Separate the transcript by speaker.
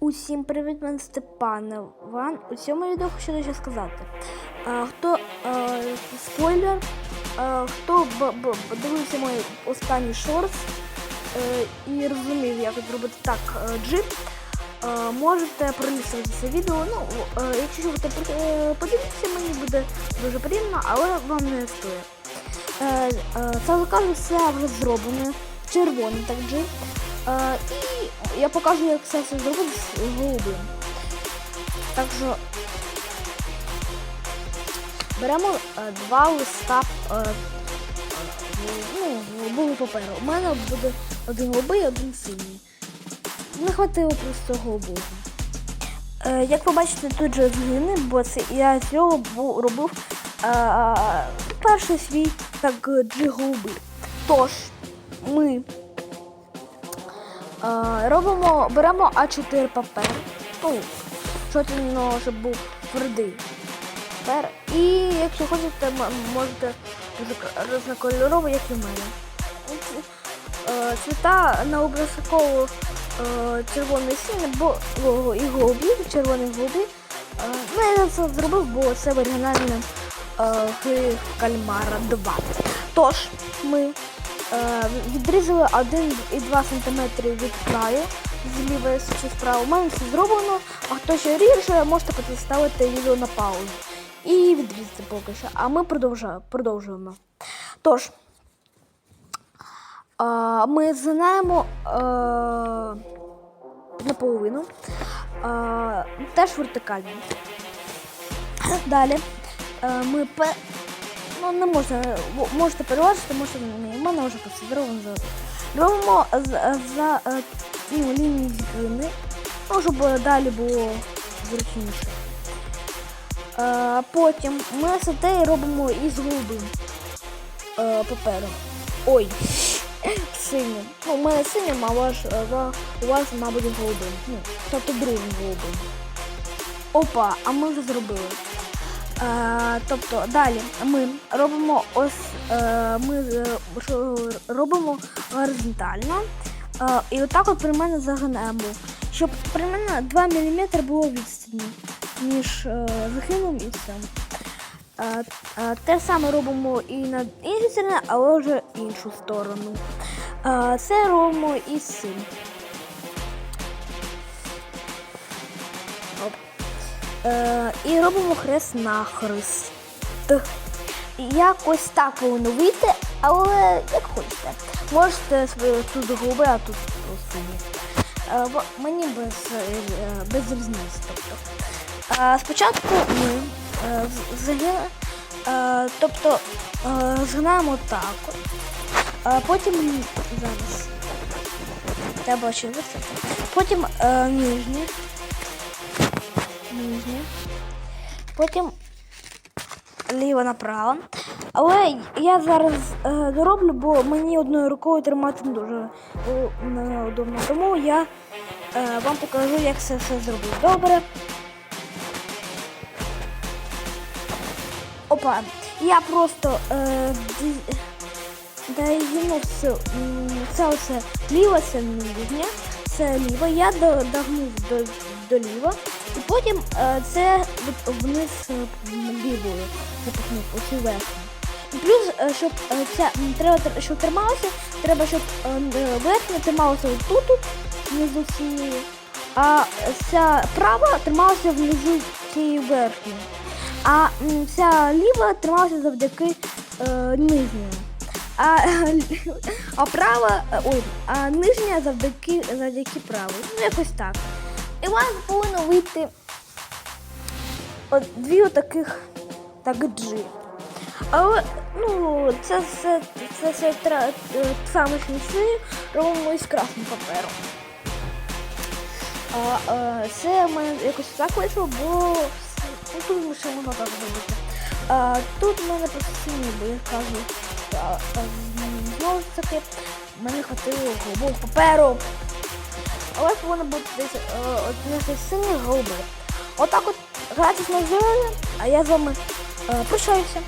Speaker 1: Усім привіт, мене Степан Іван. У цьому відео хочу дещо сказати. А, хто а, спойлер, а, хто б, б, дивився мої останні шортс е, і розумів, як зробити так е, джип, е, можете пролистувати це відео. Ну, е, якщо хочете е, подивитися, мені буде дуже приємно, але вам не стоїть. Е, е, Це кажу, все вже зроблено. Червоний так джип. І я покажу, як це все зробити з голубим. Так що беремо е, два листа е, ну, голубого паперу. У мене буде один голубий, один синій. Не хватило просто голубого. Е, як ви бачите, тут же згини, бо це я з цього робив перший свій так джиглубий. Тож, ми робимо, беремо А4 папер. Ну, щоб був твердий. Папер. І якщо хочете, можете різно- як і в мене. Е, Цвіта на обов'язково е, червоний бо і голубі, червоний голубі. Е, Ну, я це зробив, бо це в оригінальному Кальмара 2. Тож, ми відрізали 1,2 см від краю з лівої чи справа. У мене все зроблено, а хто ще ріже, можете поставити відео на паузу і відрізати поки що. А ми продовжуємо. Тож, е, ми згинаємо е, наполовину, е, теж вертикально. Далі е, ми. Ну, не можна, можете переважити, можете ні. У мене вже просто зроблено. Робимо за, за е, ну, лінії згини, ну, щоб далі було зручніше. Е, потім ми все робимо із голубим е, папером. Ой, синім. Ну, у мене синім, а ваш, у вас, мабуть, голубим. Ну, тобто другим голубим. Опа, а ми вже зробили. Е, тобто далі ми робимо ось е, ми е, робимо горизонтально. Е, і отак от при мене загинаємо, щоб при мене 2 мм було відстані між е, загином і цим. Е, е, те саме робимо і на іншій стороні, але вже іншу сторону. Е, це робимо і з цим. Е, і робимо хрест на хрест. Якось так вийти, але як хочете. Можете тут голуби, а тут сині. Е, мені без, е, без різниці. Тобто. Е, спочатку ми е, з- е, тобто, е, згинаємо так. Е, потім зараз. Треба ще. Потім е, нижнє нижнє. Потім ліво направо. Але я зараз е, дороблю, бо мені одною рукою тримати не дуже е, неудобно. Тому я е, вам покажу, як це все зробити. Добре. Опа. Я просто е, догнув це, це оце ліво, це нижнє, це ліво. Я до- догнув до, до ліва. І потім е, це вниз лівою запихнув, оцю верхню. І плюс, е, щоб е, ця треба, щоб трималося, треба, щоб е, верхня трималася отут, тут, внизу цієї, а ця права трималася внизу цієї верхньої. А ця ліва трималася завдяки е, нижньої. А, а права, ой, а нижня завдяки, завдяки правій. Ну, якось так. І у вас повинно вийти от дві отаких так джи. Але ну, це все це, це, е, саме смішне робимо із красним папером. А, е, це в мене якось так вийшло, бо ну, тут ще можна так зробити. А, тут в мене просто сині, бо я кажу, а, а, знову ж таки, в мене хватило голубого паперу. У вас повинно бути десь е, одне сині голуби. Отак от гратись на зелені, а я з вами е, прощаюся.